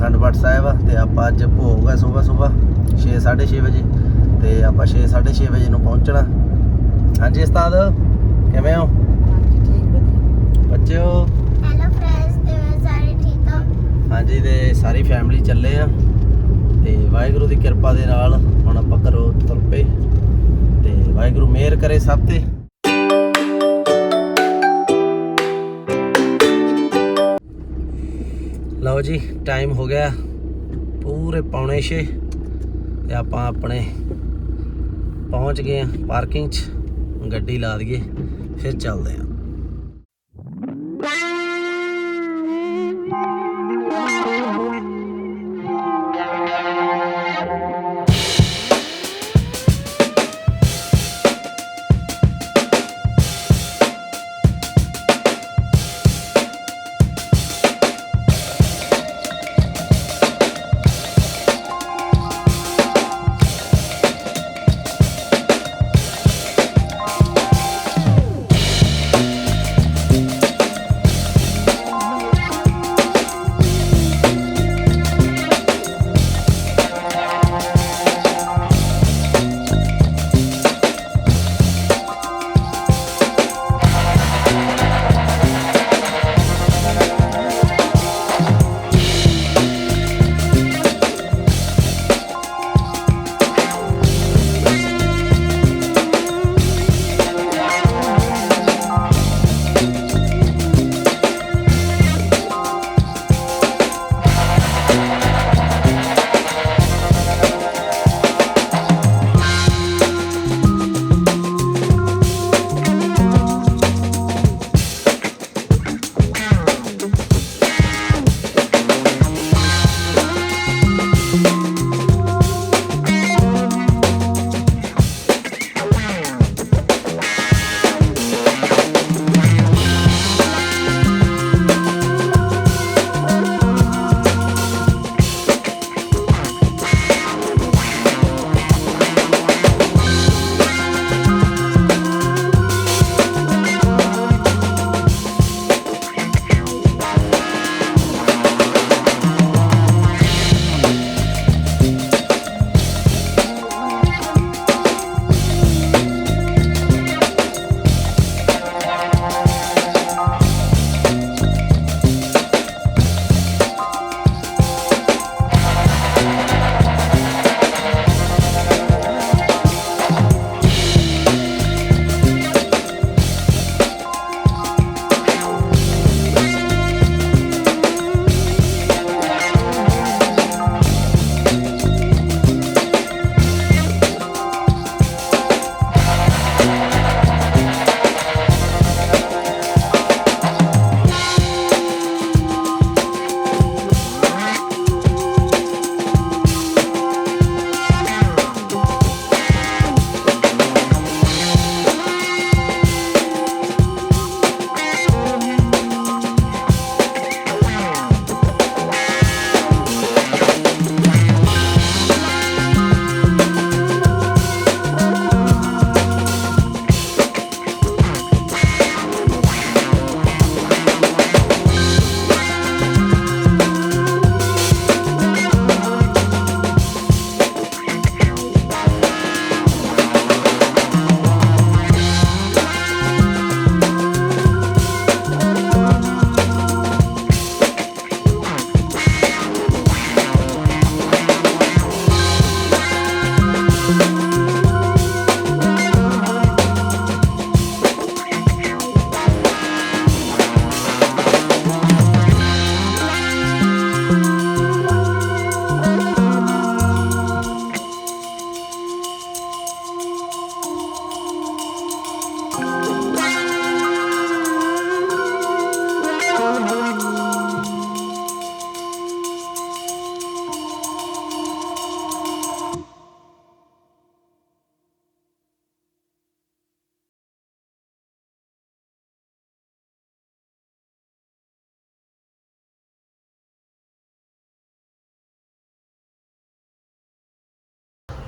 ਅਖੰਡ ਪਾਠ ਸਾਹਿਬ ਆ ਤੇ ਆਪਾਂ ਅੱਜ ਭੋਗ ਆ ਸਵੇਰ ਸਵੇਰ 6 6:30 ਵਜੇ ਤੇ ਆਪਾਂ 6 6:30 ਵਜੇ ਨੂੰ ਪਹੁੰਚਣਾ। ਹਾਂਜੀ ਉਸਤਾਦ ਕਿਵੇਂ ਹੋ? ਬੱਚਿਓ ਹੈਲੋ ਫਰੈਂਡਸ ਤੇ ਸਾਰੇ ਠੀਕ ਹੋ? ਹਾਂਜੀ ਤੇ ਸਾਰੀ ਫੈਮਿਲੀ ਚੱਲੇ ਆ। ਤੇ ਵਾਹਿਗੁਰੂ ਦੀ ਕਿਰਪਾ ਦੇ ਨਾਲ ਹੁਣ ਆਪਾਂ ਘਰੋਂ ਤੁਰ ਪਏ। ਤੇ ਵਾਹਿਗੁਰੂ ਮਿਹਰ ਕਰੇ ਸਭ ਤੇ। ਲਓ ਜੀ ਟਾਈਮ ਹੋ ਗਿਆ ਪੂਰੇ ਪੌਣੇ 6 ਤੇ ਆਪਾਂ ਆਪਣੇ ਪਹੁੰਚ ਗਏ ਆ ਪਾਰਕਿੰਗ 'ਚ, ਗੱਡੀ ਲਾ ਦਈਏ, ਫਿਰ ਚੱਲਦੇ ਆ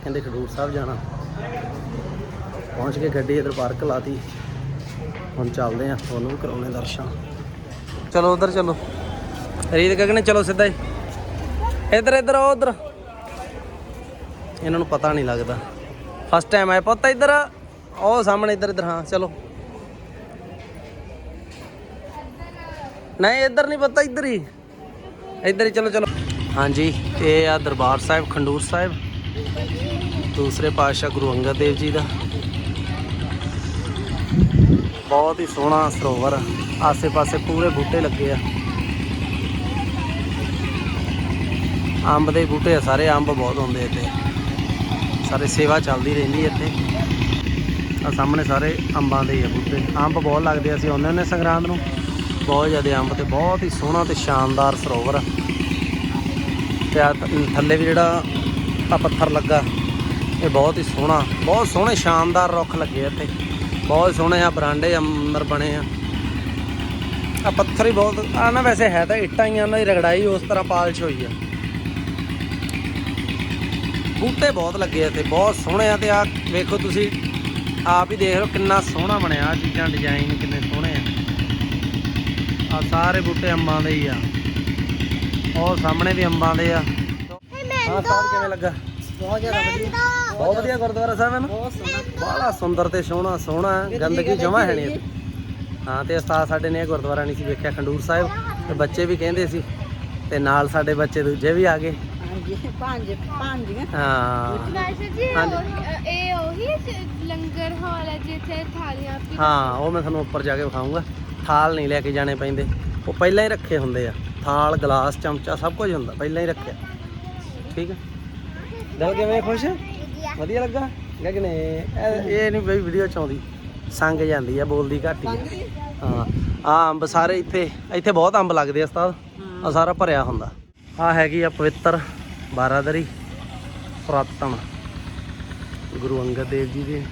ਕਹਿੰਦੇ ਖਡੂਰ ਸਾਹਿਬ ਜਾਣਾ। ਪਹੁੰਚ ਕੇ ਗੱਡੀ ਇਧਰ ਪਾਰਕ ਲਾਤੀ। ਹੁਣ ਚੱਲਦੇ ਆ ਉਹਨੂੰ ਵੀ ਕਰਾਉਣੇ ਦਰਸ਼ਨ। ਚਲੋ ਉਧਰ ਚਲੋ। ਰੀਤ ਗਗਨੇ, ਚਲੋ ਸਿੱਧਾ ਹੀ। ਇਧਰ ਇਧਰ ਆਓ, ਉਧਰ। ਇਹਨਾਂ ਨੂੰ ਪਤਾ ਨਹੀਂ ਲੱਗਦਾ। ਫਸਟ ਟਾਈਮ ਆਇਆ ਪੁੱਤ ਇੱਧਰ। ਉਹ ਸਾਹਮਣੇ ਇੱਧਰ ਇੱਧਰ, ਹਾਂ, ਚਲੋ। ਨਹੀਂ, ਇੱਧਰ ਨਹੀਂ ਪਤਾ, ਇੱਧਰ ਹੀ। ਇੱਧਰ ਹੀ, ਚਲੋ ਚਲੋ। ਹਾਂਜੀ, ਇਹ ਆ ਦਰਬਾਰ ਸਾਹਿਬ, ਖੰਡੂਰ ਸਾਹਿਬ। ਦੂਸਰੇ ਪਾਤਸ਼ਾਹ ਗੁਰੂ ਅੰਗਦ ਦੇਵ ਜੀ ਦਾ। ਬਹੁਤ ਹੀ ਸੋਹਣਾ ਸਰੋਵਰ ਆਸੇ-ਪਾਸੇ ਪੂਰੇ ਬੂਟੇ ਲੱਗੇ ਆ। ਅੰਬ ਦੇ ਬੂਟੇ ਆ ਸਾਰੇ ਅੰਬ ਬਹੁਤ ਹੁੰਦੇ ਇੱਥੇ। ਸਾਰੇ ਸੇਵਾ ਚੱਲਦੀ ਰਹਿੰਦੀ ਇੱਥੇ। ਆ ਸਾਹਮਣੇ ਸਾਰੇ ਅੰਬਾਂ ਦੇ ਹੀ ਆ ਬੂਟੇ। ਅੰਬ ਬਹੁਤ ਲੱਗਦੇ ਆ, ਅਸੀਂ ਆਉਂਦੇ ਹੁੰਦੇ ਸੰਗਰਾਂਦ ਨੂੰ। ਬਹੁਤ ਜ਼ਿਆਦਾ ਅੰਬ ਤੇ ਬਹੁਤ ਹੀ ਸੋਹਣਾ ਤੇ ਸ਼ਾਨਦਾਰ ਸਰੋਵਰ ਆ। ਤੇ ਥੱਲੇ ਵੀ ਜਿਹੜਾ ਆ ਪੱਥਰ ਲੱਗਾ। ਇਹ ਬਹੁਤ ਹੀ ਸੋਹਣਾ ਬਹੁਤ ਸੋਹਣੇ ਸ਼ਾਨਦਾਰ ਰੁੱਖ ਲੱਗੇ ਇੱਥੇ। ਬਹੁਤ ਸੋਹਣੇ ਆ ਬਰਾਂਡੇ ਅੰਦਰ ਬਣੇ ਆ। ਆ ਪੱਥਰ ਹੀ ਬਹੁਤ ਆ ਨਾ ਵੈਸੇ ਹੈ ਤਾਂ ਇੱਟਾਂ ਹੀ ਆ ਉਹਨਾਂ ਦੀ ਰਗੜਾਈ ਉਸ ਤਰ੍ਹਾਂ ਪਾਲਿਸ਼ ਹੋਈ ਆ। ਬੂਟੇ ਬਹੁਤ ਲੱਗੇ ਇੱਥੇ ਬਹੁਤ ਸੋਹਣੇ ਆ ਤੇ ਆ ਵੇਖੋ ਤੁਸੀਂ ਆਪ ਹੀ ਦੇਖ ਲਓ ਕਿੰਨਾ ਸੋਹਣਾ ਬਣਿਆ ਆ ਚੀਜ਼ਾਂ ਡਿਜ਼ਾਈਨ ਕਿੰਨੇ ਸੋਹਣੇ ਆ। ਆ ਸਾਰੇ ਬੂਟੇ ਅੰਬਾਂ ਦੇ ਹੀ ਆ। ਉਹ ਸਾਹਮਣੇ ਵੀ ਅੰਬਾਂ ਦੇ ਆ। ਹਾਂ ਸਾਹਿਬ ਕਿਵੇਂ ਲੱਗਾ? ਬਹੁਤ ਜ਼ਿਆਦਾ ਵਧੀਆ। ਬਹੁਤ ਵਧੀਆ ਗੁਰਦੁਆਰਾ ਸਾਹਿਬ ਹੈ ਨਾ? ਬਹੁਤ ਸੋਹਣਾ ਬੜਾ ਸੁੰਦਰ ਤੇ ਸੋਹਣਾ ਸੋਹਣਾ ਹੈ। ਗੰਦਗੀ ਜਮਾ ਹੈ ਨਹੀਂ ਇੱਥੇ। ਹਾਂ ਤੇ ਉਸਤਾਦ ਸਾਡੇ ਨੇ ਇਹ ਗੁਰਦੁਆਰਾ ਨਹੀਂ ਸੀ ਵੇਖਿਆ ਖੰਡੂਰ ਸਾਹਿਬ। ਤੇ ਬੱਚੇ ਵੀ ਕਹਿੰਦੇ ਸੀ। ਤੇ ਨਾਲ ਸਾਡੇ ਬੱਚੇ ਦੂਜੇ ਵੀ ਆ ਗਏ। ਹਾਂਜੀ ਪੰਜ ਪੰਜੀਆਂ ਹਾਂ। ਵੈਸੇ ਜੀ ਹਾਂਜੀ। ਉਹ- ਇਹ ਉਹੀ ਲੰਗਰ ਹਾਲ ਹੈ ਜਿੱਥੇ ਥਾਲੀਆਂ ਹਾਂ ਉਹ ਮੈਂ ਤੁਹਾਨੂੰ ਉੱਪਰ ਜਾ ਕੇ ਵਿਖਾਉਂਗਾ ਥਾਲ ਨਹੀਂ ਲੈ ਕੇ ਜਾਣੇ ਪੈਂਦੇ। ਉਹ ਪਹਿਲਾਂ ਹੀ ਰੱਖੇ ਹੁੰਦੇ ਆ। ਥਾਲ ਗਲਾਸ ਚਮਚਾ ਸਭ ਕੁਝ ਹੁੰਦਾ ਪਹਿਲਾਂ ਹੀ ਰੱਖਿਆ। ਠੀਕ ਹੈ? ਦਿਲ ਕਿਵੇਂ ਖੁਸ਼? ਵਧੀਆ। ਲੱਗਾ? ਲੇਕਿਨ ਇਹ ਇਹ ਨਹੀਂ ਬਈ ਵੀਡੀਓ ਚ ਆਉਂਦੀ। ਸੰਗ ਜਾਂਦੀ ਆ ਬੋਲਦੀ ਘੱਟ ਹੀ ਆ। ਹਾਂ? ਆ ਅੰਬ ਸਾਰੇ ਇੱਥੇ ਇੱਥੇ ਬਹੁਤ ਅੰਬ ਲੱਗਦੇ ਆ ਉਸਤਾਦ। ਆ ਸਾਰਾ ਭਰਿਆ ਹੁੰਦਾ। ਆ ਹੈਗੀ ਆ ਪਵਿੱਤਰ ਬਾਰਾਦਰੀ ਪੁਰਾਤਨ ਗੁਰੂ ਅੰਗਦ ਦੇਵ ਜੀ ਦੀ।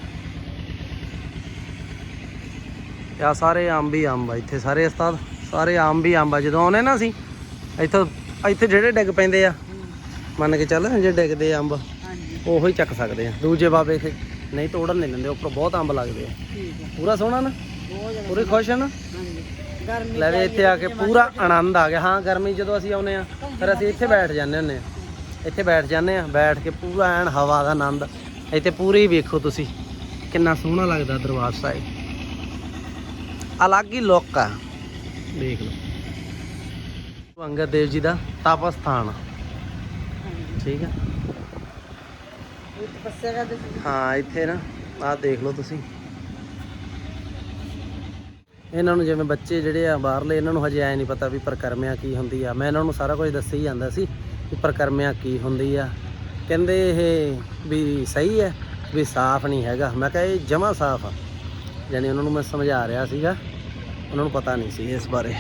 ਆ ਸਾਰੇ ਅੰਬ ਹੀ ਅੰਬ ਆ ਇੱਥੇ ਸਾਰੇ ਉਸਤਾਦ। ਸਾਰੇ ਅੰਬ ਹੀ ਅੰਬ ਆ। ਜਦੋਂ ਆਉਨੇ ਨਾ ਅਸੀਂ ਇੱਥੋਂ ਇੱਥੇ ਜਿਹੜੇ ਡਿੱਗ ਪੈਂਦੇ ਆ ਮੰਨ ਕੇ ਚੱਲ ਜੇ ਡਿੱਗਦੇ ਆ ਅੰਬ ਹਾਂਜੀ। ਉਹੋ ਹੀ ਚੱਕ ਸਕਦੇ ਆ। ਦੂਜੇ ਬਾਬੇ ਇੱਥੇ ਨਹੀਂ ਤੋੜਨ ਨਹੀਂ ਦਿੰਦੇ ਉੱਪਰ ਬਹੁਤ ਅੰਬ ਲੱਗਦੇ ਆ। ਠੀਕ ਹੈ ਪੂਰਾ ਸੋਹਣਾ ਨਾ? ਬਹੁਤ ਜ਼ਿਆਦਾ ਪੂਰੇ ਖੁਸ਼ ਆ ਨਾ? ਹਾਂਜੀ। ਗਰਮੀ ਲੈ ਵੀ ਇੱਥੇ ਆ ਕੇ ਪੂਰਾ ਆਨੰਦ ਆ ਗਿਆ। ਹਾਂ ਗਰਮੀ ਜਦੋਂ ਅਸੀਂ ਆਉਨੇ ਆ ਫਿਰ ਅਸੀਂ ਇੱਥੇ ਬੈਠ ਜਾਂਦੇ ਹੁੰਨੇ ਆ। ਇੱਥੇ ਬੈਠ ਜਾਂਦੇ ਆ ਬੈਠ ਕੇ ਪੂਰਾ ਐਨ ਹਵਾ ਦਾ ਆਨੰਦ। ਇੱਥੇ ਪੂਰੀ ਵੇਖੋ ਤੁਸੀਂ ਕਿੰਨਾ ਸੋਹਣਾ ਲੱਗਦਾ ਦਰਬਾਰ ਸਾਹਿਬ। ਅਲੱਗ ਹੀ ਲੁੱਕ ਆ। ਦੇਖ ਲਓ। ਅੰਗਦ ਦੇਵ ਜੀ ਦਾ ਤਪ ਸਥਾਨ ਠੀਕ ਆ। ਤਪੱਸਿਆ ਕਰਦੇ ਸੀ ਹਾਂ, ਇੱਥੇ ਨਾ, ਆਹ ਦੇਖ ਲਓ ਤੁਸੀਂ। ਇਹਨਾਂ ਨੂੰ ਜਿਵੇਂ ਬੱਚੇ ਜਿਹੜੇ ਆ ਬਾਹਰਲੇ, ਇਹਨਾਂ ਨੂੰ ਹਜੇ ਐ ਨਹੀਂ ਪਤਾ ਵੀ ਪ੍ਰਕਰਮਿਆ ਕੀ ਹੁੰਦੀ ਆ। ਮੈਂ ਇਹਨਾਂ ਨੂੰ ਸਾਰਾ ਕੁਝ ਦੱਸੀ ਜਾਂਦਾ ਸੀ ਵੀ ਪ੍ਰਕਰਮਿਆ ਕੀ ਹੁੰਦੀ ਆ। ਕਹਿੰਦੇ ਇਹ ਵੀ ਸਹੀ ਹੈ, ਵੀ ਸਾਫ਼ ਨਹੀਂ ਹੈਗਾ। ਮੈਂ ਕਿਹਾ ਇਹ ਜਮਾ ਸਾਫ਼ ਆ। ਯਾਨੀ ਉਹਨਾਂ ਨੂੰ ਮੈਂ ਸਮਝਾ ਰਿਹਾ ਸੀਗਾ। ਉਹਨਾਂ ਨੂੰ ਪਤਾ ਨਹੀਂ ਸੀ ਇਸ ਬਾਰੇ।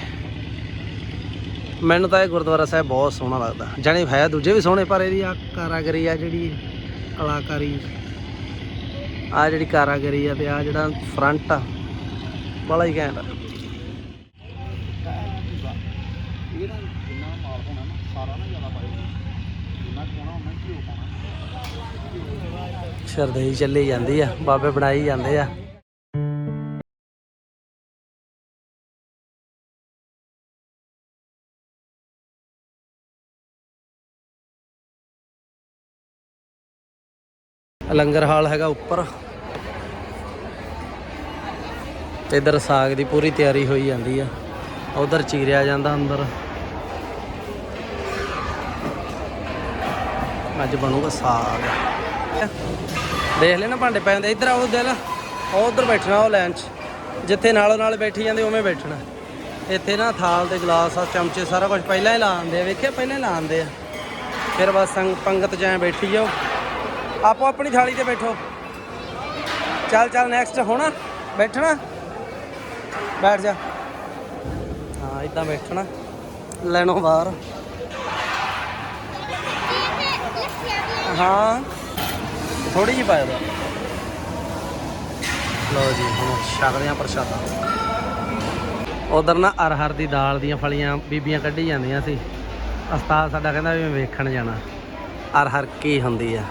ਮੈਨੂੰ ਤਾਂ ਇਹ ਗੁਰਦੁਆਰਾ ਸਾਹਿਬ ਬਹੁਤ ਸੋਹਣਾ ਲੱਗਦਾ। ਜਾਣੀ ਹੈ ਦੂਜੇ ਵੀ ਸੋਹਣੇ, ਪਰ ਇਹਦੀ ਆ ਕਾਰਾਗਰੀ ਆ ਜਿਹੜੀ ਕਲਾਕਾਰੀ ਆ ਜਿਹੜੀ ਕਾਰਾਗਰੀ ਆ ਤੇ ਆ ਜਿਹੜਾ ਫਰੰਟ ਆ, ਬੜਾ ਹੀ ਘੈਂਟ ਆ। ਸ਼ਰਦਈ ਚੱਲੀ ਜਾਂਦੀ ਆ, ਬਾਬੇ ਬਣਾਈ ਜਾਂਦੇ ਆ। ਲੰਗਰ ਹਾਲ ਹੈਗਾ ਉੱਪਰ। ਤੇ ਇਧਰ ਸਾਗ ਦੀ ਪੂਰੀ ਤਿਆਰੀ ਹੋਈ ਜਾਂਦੀ ਆ। ਉਧਰ ਚੀਰਿਆ ਜਾਂਦਾ ਅੰਦਰ। ਅੱਜ ਬਣੂਗਾ ਸਾਗ। ਦੇਖ ਲੈ ਨਾ ਭਾਂਡੇ ਪੈ ਜਾਂਦੇ ਇੱਧਰ ਆਓ ਦਿਲ। ਉਹ ਉਧਰ ਬੈਠਣਾ ਉਹ ਲਾਈਨ 'ਚ। ਜਿੱਥੇ ਨਾਲੋਂ ਨਾਲ ਬੈਠੀ ਜਾਂਦੇ, ਉਵੇਂ ਬੈਠਣਾ। ਇੱਥੇ ਨਾ ਥਾਲ ਤੇ ਗਲਾਸ ਆ, ਚਮਚੇ ਸਾਰਾ ਕੁਝ ਪਹਿਲਾਂ ਹੀ ਲਾ ਆਂਦੇ ਆ। ਵੇਖਿਆ, ਪਹਿਲਾਂ ਹੀ ਲਾ ਆਂਦੇ ਆ। ਫਿਰ ਬਸ ਸੰਗ ਪੰਗਤ ਜਾਂ ਬੈਠੀ ਜਾਓ ਆਪੋ ਆਪਣੀ ਥਾਲੀ ਤੇ ਬੈਠੋ। ਚੱਲ ਚੱਲ ਨੈਕਸਟ ਹੋਣਾ ਬੈਠਣਾ। ਬੈਠ ਜਾ। ਹਾਂ ਇਦਾਂ ਬੈਠਣਾ। ਲੈਣੋ ਬਾਹਰ। ਹਾਂ। ਥੋੜੀ ਜਿਹੀ ਪਾਇਆ ਦੋ ਲਓ ਜੀ, ਹੁਣ ਛਕਦੇ ਆ ਪ੍ਰਸ਼ਾਦਾ। ਉਧਰ ਨਾ ਅਰਹਰ ਦੀ ਦਾਲ ਦੀਆਂ ਫਲੀਆਂ ਬੀਬੀਆਂ ਕੱਢੀ ਜਾਂਦੀਆਂ ਸੀ। ਉਸਤਾਦ ਸਾਡਾ ਕਹਿੰਦਾ ਵੀ ਮੈਂ ਵੇਖਣ ਜਾਣਾ। ਅਰਹਰ ਕੀ ਹੁੰਦੀ ਆ।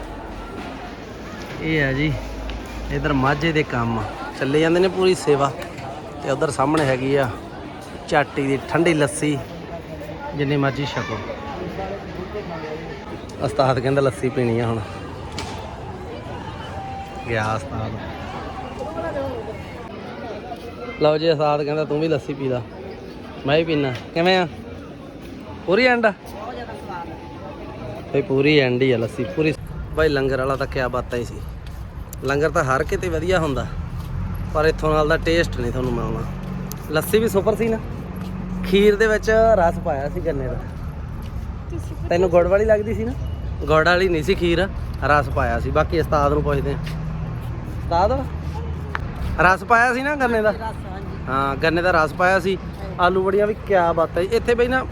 ਇਹ ਹੈ ਜੀ ਇਧਰ ਮਾਝੇ ਦੇ ਕੰਮ। ਚੱਲੇ ਜਾਂਦੇ ਨੇ ਪੂਰੀ ਸੇਵਾ। ਤੇ ਉਧਰ ਸਾਹਮਣੇ ਹੈਗੀ ਆ ਚਾਟੀ ਦੀ ਠੰਡੀ ਲੱਸੀ ਜਿੰਨੀ ਮਰਜ਼ੀ ਛਕੋ। ਉਸਤਾਦ ਕਹਿੰਦਾ ਲੱਸੀ ਪੀਣੀ ਆ ਹੁਣ। ਗਿਆ ਉਸਤਾਦ। ਲਓ ਜੀ ਉਸਤਾਦ ਕਹਿੰਦਾ ਤੂੰ ਵੀ ਲੱਸੀ ਪੀ ਲਾ। ਮੈਂ ਵੀ ਪੀਣਾ ਕਿਵੇਂ ਆ? ਪੂਰੀ ਐਂਡ ਆ? ਬਹੁਤ ਜ਼ਿਆਦਾ ਸਵਾਦ ਹੈ ਬਈ ਪੂਰੀ ਐਂਡ ਹੀ ਆ ਲੱਸੀ ਪੂਰੀ ਬਾਈ ਲੰਗਰ ਵਾਲਾ ਤਾਂ ਕਿਆ ਬਾਤਾਂ ਹੀ ਸੀ। ਲੰਗਰ ਤਾਂ ਹਰ ਕਿਤੇ ਵਧੀਆ ਹੁੰਦਾ ਪਰ ਇੱਥੋਂ ਨਾਲ ਦਾ ਟੇਸਟ ਨਹੀਂ ਤੁਹਾਨੂੰ ਮਿਲਣਾ। ਲੱਸੀ ਵੀ ਸੁਪਰ ਸੀ ਨਾ। ਖੀਰ ਦੇ ਵਿੱਚ ਰਸ ਪਾਇਆ ਸੀ ਗੰਨੇ ਦਾ। ਤੈਨੂੰ ਗੁੜ ਵਾਲੀ ਲੱਗਦੀ ਸੀ ਨਾ? ਗੁੜ ਵਾਲੀ ਨਹੀਂ ਸੀ ਖੀਰ ਰਸ ਪਾਇਆ ਸੀ। ਬਾਕੀ ਉਸਤਾਦ ਨੂੰ ਪੁੱਛਦੇ ਹਾਂ। ਉਸਤਾਦ? ਰਸ ਪਾਇਆ ਸੀ ਨਾ ਗੰਨੇ ਦਾ? ਹਾਂ ਗੰਨੇ ਦਾ ਰਸ ਪਾਇਆ ਸੀ। ਆਲੂ ਬੜੀਆਂ ਵੀ ਕਿਆ ਬਾਤ ਹੈ ਇੱਥੇ ਬਈ ਨਾ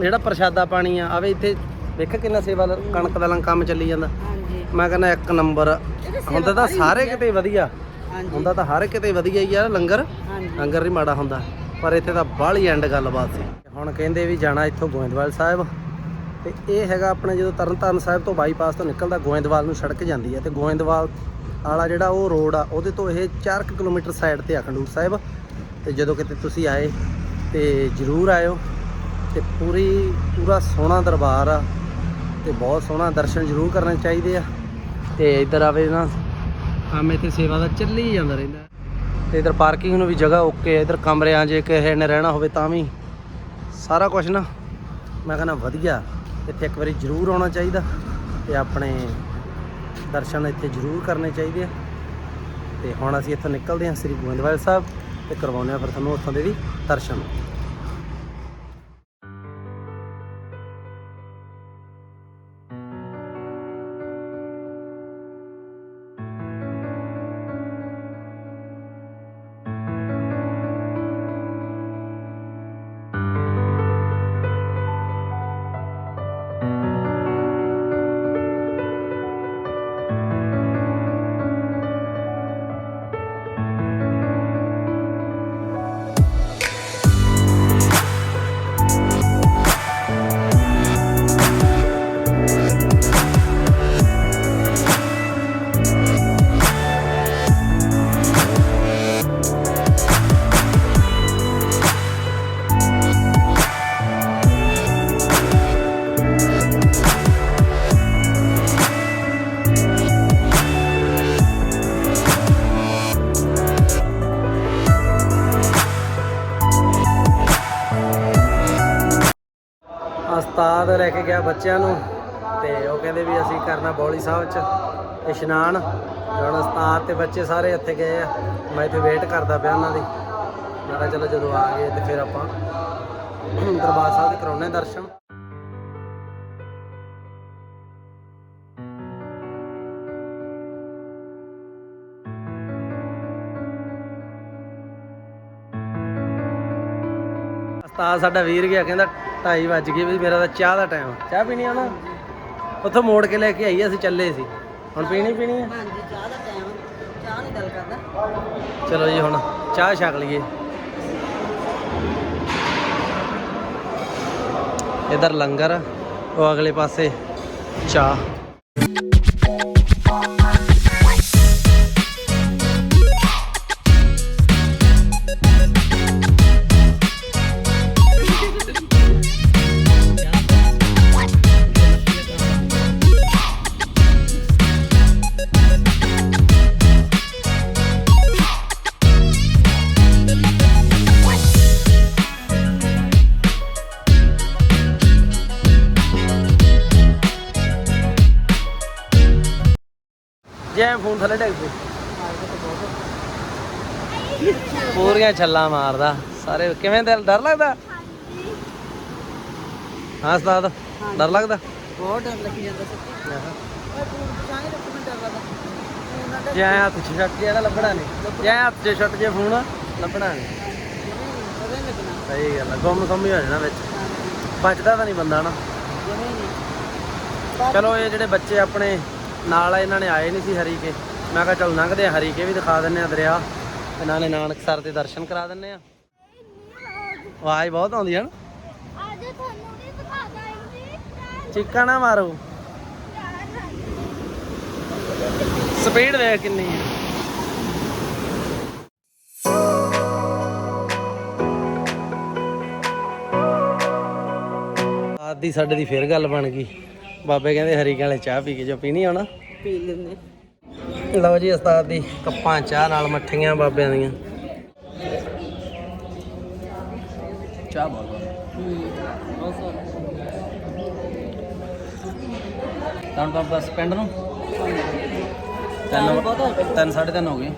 ਜਿਹੜਾ ਪ੍ਰਸ਼ਾਦਾ ਪਾਣੀ ਆ ਆਵੇ ਇੱਥੇ ਦੇਖ ਕਿੰਨਾ ਸੇਵਾ ਕਣਕ ਦਾ ਲੰਗ ਕੰਮ ਚੱਲੀ ਜਾਂਦਾ। ਮੈਂ ਕਹਿੰਦਾ ਇੱਕ ਨੰਬਰ। ਹੁੰਦਾ ਤਾਂ ਸਾਰੇ ਕਿਤੇ ਵਧੀਆ। ਹਾਂਜੀ। ਹੁੰਦਾ ਤਾਂ ਹਰ ਕਿਤੇ ਵਧੀਆ ਹੀ ਆ ਲੰਗਰ। ਲੰਗਰ ਨਹੀਂ ਮਾੜਾ ਹੁੰਦਾ। ਪਰ ਇੱਥੇ ਤਾਂ ਬਾਹਲੀ ਐਂਡ ਗੱਲਬਾਤ ਸੀ। ਹੁਣ ਕਹਿੰਦੇ ਵੀ ਜਾਣਾ ਇੱਥੋਂ ਗੋਇੰਦਵਾਲ ਸਾਹਿਬ। ਤੇ ਇਹ ਹੈਗਾ ਆਪਣੇ ਜਦੋਂ ਤਰਨਤਾਰਨ ਸਾਹਿਬ ਤੋਂ ਬਾਈਪਾਸ ਤੋਂ ਨਿਕਲਦਾ ਗੋਇੰਦਵਾਲ ਨੂੰ ਸੜਕ ਜਾਂਦੀ ਹੈ ਤੇ ਗੋਇੰਦਵਾਲ ਵਾਲਾ ਜਿਹੜਾ ਉਹ ਰੋਡ ਆ ਉਹਦੇ ਤੋਂ ਇਹ 4 ਕਿਲੋਮੀਟਰ ਸਾਈਡ ਤੇ ਆ ਖੰਡੂਰ ਸਾਹਿਬ। ਤੇ ਜਦੋਂ ਕਿਤੇ ਤੁਸੀਂ ਆਏ ਤੇ ਜ਼ਰੂਰ ਆਇਓ। ਤੇ ਪੂਰੀ ਪੂਰਾ ਸੋਹਣਾ ਦਰਬਾਰ ਆ। ਤੇ ਬਹੁਤ ਸੋਹਣਾ ਦਰਸ਼ਨ ਜ਼ਰੂਰ ਕਰਨੇ ਚਾਹੀਦੇ ਆ। ਤੇ ਇੱਧਰ ਆਵੇ ਨਾ ਕੰਮ ਇੱਥੇ ਸੇਵਾ ਦਾ ਚੱਲੀ ਜਾਂਦਾ ਰਹਿੰਦਾ। ਤੇ ਇਧਰ ਪਾਰਕਿੰਗ ਨੂੰ ਵੀ ਜਗ੍ਹਾ ਓਕੇ ਹੈ ਇਧਰ ਕਮਰਿਆਂ ਜੇ ਕਿਸੇ ਨੇ ਰਹਿਣਾ ਹੋਵੇ ਤਾਂ ਵੀ। ਸਾਰਾ ਕੁਝ ਨਾ ਮੈਂ ਕਹਿੰਦਾ ਵਧੀਆ ਇੱਥੇ ਇੱਕ ਵਾਰੀ ਜ਼ਰੂਰ ਆਉਣਾ ਚਾਹੀਦਾ ਤੇ ਆਪਣੇ ਦਰਸ਼ਨ ਇੱਥੇ ਜ਼ਰੂਰ ਕਰਨੇ ਚਾਹੀਦੇ ਆ। ਤੇ ਹੁਣ ਅਸੀਂ ਇੱਥੋਂ ਨਿਕਲਦੇ ਹਾਂ ਸ੍ਰੀ ਗੋਬਿੰਦਵਾਲ ਸਾਹਿਬ ਤੇ ਕਰਵਾਉਂਦੇ ਹਾਂ ਫਿਰ ਤੁਹਾਨੂੰ ਉੱਥੋਂ ਦੇ ਵੀ ਦਰਸ਼ਨ। ਬੱਚਿਆਂ ਨੂੰ ਤੇ ਉਹ ਕਹਿੰਦੇ ਵੀ ਅਸੀਂ ਕਰਨਾ ਬੌਲੀ ਸਾਹਿਬ ਚ ਇਸ਼ਨਾਨ, ਹੁਣ ਉਸਤਾਦ ਤੇ ਬੱਚੇ ਸਾਰੇ ਇੱਥੇ ਗਏ ਆ। ਮੈਂ ਇੱਥੇ ਵੇਟ ਕਰਦਾ ਪਿਆ ਉਹਨਾਂ ਦੀ। ਮੈਂ ਕਿਹਾ ਚਲੋ ਜਦੋਂ ਆ ਗਏ ਤੇ ਫਿਰ ਆਪਾਂ ਦਰਬਾਰ ਸਾਹਿਬ ਦੇ ਕਰਾਉਣੇ ਦਰਸ਼ਨ। ਉਸਤਾਦ ਸਾਡਾ ਵੀਰ ਗਿਆ ਕਹਿੰਦਾ 2:30 ਵੱਜ ਗਏ ਵੀ ਮੇਰਾ ਤਾਂ ਚਾਹ ਦਾ ਟਾਈਮ ਚਾਹ ਪੀਣੀ ਆ ਨਾ ਉੱਥੋਂ ਮੋੜ ਕੇ ਲੈ ਕੇ ਆਈ ਅਸੀਂ ਚੱਲੇ ਸੀ। ਹੁਣ ਪੀਣੀ ਪੀਣੀ ਆ? ਹਾਂਜੀ ਚਾਹ ਦਾ ਟਾਈਮ ਚਾਹ ਨਹੀਂ ਦਿਲ ਕਰਦਾ। ਚਲੋ ਜੀ ਹੁਣ ਚਾਹ ਛਕ ਲਈਏ। ਇਧਰ ਲੰਗਰ ਉਹ ਅਗਲੇ ਪਾਸੇ ਚਾਹ। ਪੂਰੀਆਂ ਛੱਲਾਂ ਮਾਰਦਾ ਸਾਰੇ ਕਿਵੇਂ ਦਿਲ ਡਰ ਲੱਗਦਾ? ਹਾਂ ਉਸਤਾਦ ਡਰ ਲੱਗਦਾ? ਬਹੁਤ ਡਰ ਲੱਗੀ ਜਾਂਦਾ ਸੱਚੀ। ਜੇ ਹੱਥ 'ਚ ਛੱਟ ਜੇ ਨਾ ਲੱਭਣਾ ਨਹੀਂ ਜੇ ਹੱਥ 'ਚ ਛੱਟ ਜੇ ਫੋਨ ਲੱਭਣਾ ਨਹੀਂ ਸਹੀ ਗੱਲ ਆ ਗੁੰਮ ਗੁੰਮ ਹੀ ਹੋ ਜਾਣਾ ਵਿੱਚ। ਬਚਦਾ ਤਾਂ ਨਹੀਂ ਬੰਦਾ ਨਾ। ਚਲੋ ਇਹ ਜਿਹੜੇ ਬੱਚੇ ਆਪਣੇ ਨਾਲ ਆ ਇਹਨਾਂ ਨੇ ਆਏ ਨਹੀਂ ਸੀ ਹਰੀਕੇ। ਮੈਂ ਕਿਹਾ ਚਲ ਲੰਘਦੇ ਆ ਹਰੀਕੇ ਵੀ ਦਿਖਾ ਦਿੰਨੇ ਆ ਦਰਿਆ। ਤੇ ਨਾਲੇ ਨਾਨਕਸਰ ਦੇ ਦਰਸ਼ਨ ਕਰਾ ਦਿੰਨੇ ਆ। ਆਵਾਜ਼ ਬਹੁਤ ਆਉਂਦੀ ਹੈ ਅੱਜ ਤੁਹਾਨੂੰ ਵੀ ਬਤਾ ਦਾਂਗੀ। ਚੀਕਾਂ ਨਾ ਮਾਰੋ। ਸਪੀਡ ਵੇਖ ਕਿੰਨੀ ਹੈ ਦੀ ਸਾਡੇ ਦੀ ਫੇਰ ਗੱਲ ਬਣ ਗਈ। ਬਾਬੇ ਕਹਿੰਦੇ ਹਰੀ ਵਾਲੇ ਚਾਹ ਪੀ ਕੇ ਜੋ ਪੀਣੀ ਆਣਾ ਪੀ ਲੈਂਦੇ। ਲਓ ਜੀ ਉਸਤਾਦ ਦੀ ਕੱਪਾਂ ਚਾਹ ਨਾਲ ਮੱਠੀਆਂ ਬਾਬਿਆਂ ਦੀਆਂ। ਚਾਹ ਬਹੁਤ ਤਾਂ ਤਾਂ ਬਸ ਪਿੰਡ ਨੂੰ? ਗਿਆ ਤਿੰਨ ਸਾਢੇ ਤਿੰਨ ਹੋ ਗਏ।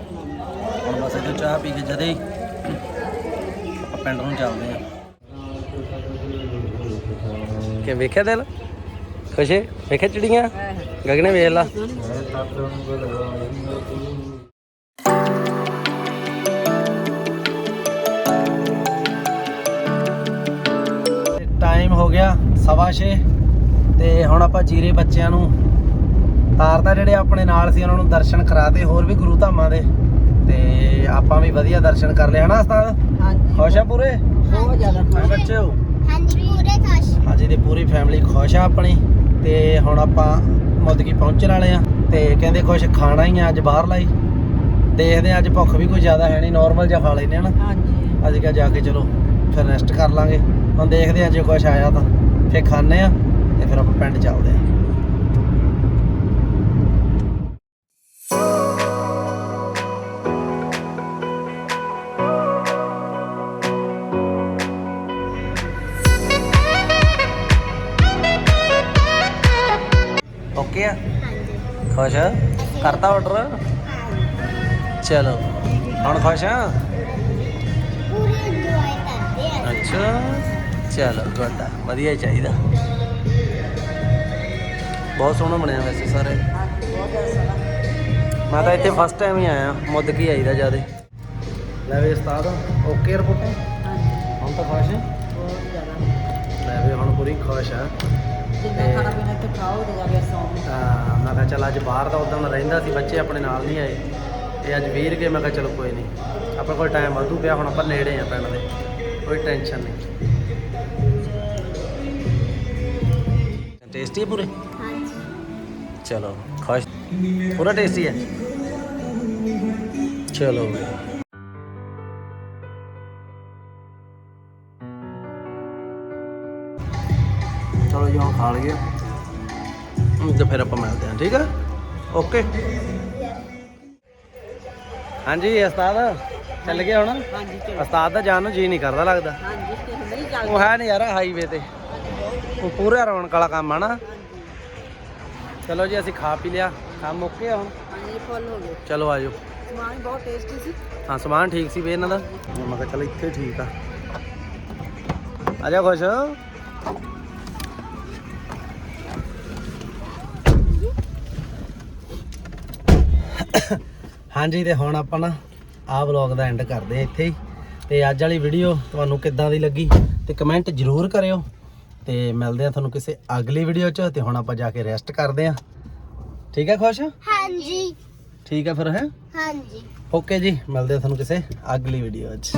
ਹੁਣ ਬਸ ਇੱਥੇ ਚਾਹ ਪੀ ਕੇ ਜਦੇ ਹੀ ਆਪਾਂ ਪਿੰਡ ਨੂੰ ਚੱਲਦੇ ਆ ਕਿ ਵੇਖਿਆ ਦਿਲ? ਖੁਸ਼ੇ ਵੇਖਿਆ ਚਿੜੀਆਂ? ਗਗਨੇ ਵੇਖ ਲਾ। ਟਾਈਮ ਹੋ ਗਿਆ ਸਵਾ ਛੇ ਤੇ ਹੁਣ ਆਪਾਂ ਜੀਰੇ ਬੱਚਿਆਂ ਨੂੰ ਤਾਰਦਾ ਜਿਹੜੇ ਆਪਣੇ ਨਾਲ ਸੀ ਉਹਨਾਂ ਨੂੰ ਦਰਸ਼ਨ ਕਰਾਤੇ ਹੋਰ ਵੀ ਗੁਰੂ ਧਾਮਾਂ ਦੇ ਤੇ ਆਪਾਂ ਵੀ ਵਧੀਆ ਦਰਸ਼ਨ ਕਰ ਲਏ ਹਨਾ ਉਸਤਾਦ? ਹਾਂਜੀ। ਖੁਸ਼ ਆ ਪੂਰੇ? ਬਹੁਤ ਜ਼ਿਆਦਾ ਹਾਂ? ਬੱਚਿਓ ਹਾਂਜੀ ਪੂਰੇ ਖੁਸ਼। ਹਾਂਜੀ ਦੀ ਪੂਰੀ ਫੈਮਿਲੀ ਖੁਸ਼ ਆ ਆਪਣੀ? ਤੇ ਹੁਣ ਆਪਾਂ ਮੁੱਦਕੀ ਪਹੁੰਚਣ ਵਾਲੇ ਆ ਤੇ ਕਹਿੰਦੇ ਕੁਝ ਖਾਣਾ ਹੀ ਆ ਅੱਜ ਬਾਹਰ ਲਈ। ਦੇਖਦੇ ਆ ਅੱਜ ਭੁੱਖ ਵੀ ਕੋਈ ਜ਼ਿਆਦਾ ਹੈ ਨਹੀਂ ਨਾਰਮਲ ਜਿਹਾ ਖਾ ਲੈਨੇ ਹਨਾ ਹਾਂਜੀ। ਅੱਜ ਕਿਹਾ ਜਾ ਕੇ ਚਲੋ ਫਿਰ ਰੈਸਟ ਕਰ ਲਾਂਗੇ। ਹੁਣ ਦੇਖਦੇ ਆ ਜੇ ਕੁਝ ਆਇਆ ਤਾਂ। ਫਿਰ ਖਾਣੇ ਆ ਤੇ ਫਿਰ ਆਪਾਂ ਪਿੰਡ ਚੱਲਦੇ ਆ। ਖੁਸ਼? ਆ ਕਰਤਾ ਆਰਡਰ ਚਲੋ। ਹੁਣ ਖੁਸ਼? ਆ ਪੂਰੀ ਇੰਜੋਏ ਕਰਦੇ ਆ ਅੱਛਾ। ਚਲੋ ਗੁੱਡ ਆ। ਵਧੀਆ ਹੀ ਚਾਹੀਦਾ। ਬਹੁਤ ਸੋਹਣਾ ਬਣਿਆ ਵੈਸੇ ਸਾਰੇ। ਮੈਂ ਤਾਂ ਇੱਥੇ ਫਸਟ ਟਾਈਮ ਹੀ ਆਇਆ। ਮੁੱਦ ਕੀ ਆਈਦਾ ਜਿਆਦੇ। ਲੈ ਵੀ ਉਸਤਾਦ ਓਕੇ ਰਿਪੋਰਟ? ਹੁਣ ਤਾਂ ਖੁਸ਼? ਹੈ ਬਹੁਤ ਜ਼ਿਆਦਾ। ਲੈ ਵੀ ਹੁਣ ਪੂਰੀ ਖੁਸ਼ ਆ। ਜਿੰਨਾ ਖਾਣਾ ਪੀਣਾ ਇੱਥੇ ਖਾਓ ਤੇ ਜਾ ਕੇ ਸੌਂ। ਤਾਂ ਮੈਂ ਕਿਹਾ ਚੱਲ ਅੱਜ ਬਾਹਰ ਦਾ ਉਦੋਂ ਰਹਿੰਦਾ ਸੀ ਬੱਚੇ ਆਪਣੇ ਨਾਲ ਨਹੀਂ ਆਏ। ਤੇ ਅੱਜ ਵੀਰ ਕੇ ਮੈਂ ਕਿਹਾ ਚਲੋ ਕੋਈ ਨਹੀਂ ਆਪਣੇ ਕੋਲ ਟਾਈਮ ਵਾਧੂ ਪਿਆ ਹੁਣ ਆਪਾਂ ਨੇੜੇ ਆ ਪਿੰਡ ਦੇ ਕੋਈ ਟੈਨਸ਼ਨ ਨਹੀਂ। ਟੇਸਟੀ ਹੈ ਪੂਰੇ? ਹਾਂਜੀ। ਚਲੋ ਖੁਸ਼। ਪੂਰਾ ਟੇਸਟੀ ਹੈ ਚਲੋ ਚਲੋ। ਜੀ ਹੁਣ ਖਾ ਲਈਏ। ਹੁਣ ਤੇ ਫਿਰ ਆਪਾਂ ਮਿਲਦੇ ਹਾਂ ਠੀਕ ਆ? ਓਕੇ ਹਾਂਜੀ ਉਸਤਾਦ ਚੱਲ ਗਏ ਹੁਣ? ਹਾਂਜੀ ਚਲੋ। ਉਸਤਾਦ ਦਾ ਜਾਣ ਨੂੰ ਜੀ ਨਹੀਂ ਕਰਦਾ ਲੱਗਦਾ। ਹਾਂਜੀ ਤੇ ਨਹੀਂ ਚੱਲ ਉਹ ਹੈ ਨਜ਼ਾਰਾ ਹਾਈਵੇ ਤੇ। ਉਹ ਪੂਰਾ ਰੌਣਕ ਵਾਲਾ ਕੰਮ ਆ ਨਾ। ਚਲੋ ਜੀ ਅਸੀਂ ਖਾ ਪੀ ਲਿਆ। ਕੰਮ ਓਕੇ ਆ ਹੁਣ? ਹਾਂਜੀ ਫੁੱਲ ਹੋ ਗਏ ਚਲੋ ਆਜੋ। ਸਮਾਨ ਬਹੁਤ ਟੇਸਟੀ ਸੀ। ਹਾਂ ਸਮਾਨ ਠੀਕ ਸੀ ਵੀ ਇਹਨਾਂ ਦਾ। ਮੈਂ ਕਿਹਾ ਚਲ ਇੱਥੇ ਠੀਕ ਆ। ਆ ਜਾ ਖੁਸ਼। ਹਾਂਜੀ ਤੇ ਹੁਣ ਆਪਾਂ ਨਾ ਆਹ ਵਲੌਗ ਦਾ ਐਂਡ ਕਰਦੇ ਆ ਇੱਥੇ ਹੀ। ਤੇ ਅੱਜ ਵਾਲੀ ਵੀਡੀਓ ਤੁਹਾਨੂੰ ਕਿੱਦਾਂ ਦੀ ਲੱਗੀ ਤੇ ਕਮੈਂਟ ਜ਼ਰੂਰ ਕਰਿਓ। ਤੇ ਮਿਲਦੇ ਆ ਤੁਹਾਨੂੰ ਕਿਸੇ ਅਗਲੀ ਵੀਡੀਓ 'ਚ ਤੇ ਹੁਣ ਆਪਾਂ ਜਾ ਕੇ ਰੈਸਟ ਕਰਦੇ ਆ ਠੀਕ ਹੈ ਖੁਸ਼? ਹਾਂਜੀ। ਠੀਕ ਹੈ ਫਿਰ ਹੈ? ਹਾਂਜੀ। ਓਕੇ ਜੀ ਮਿਲਦੇ ਆ ਤੁਹਾਨੂੰ ਕਿਸੇ ਅਗਲੀ ਵੀਡੀਓ 'ਚ।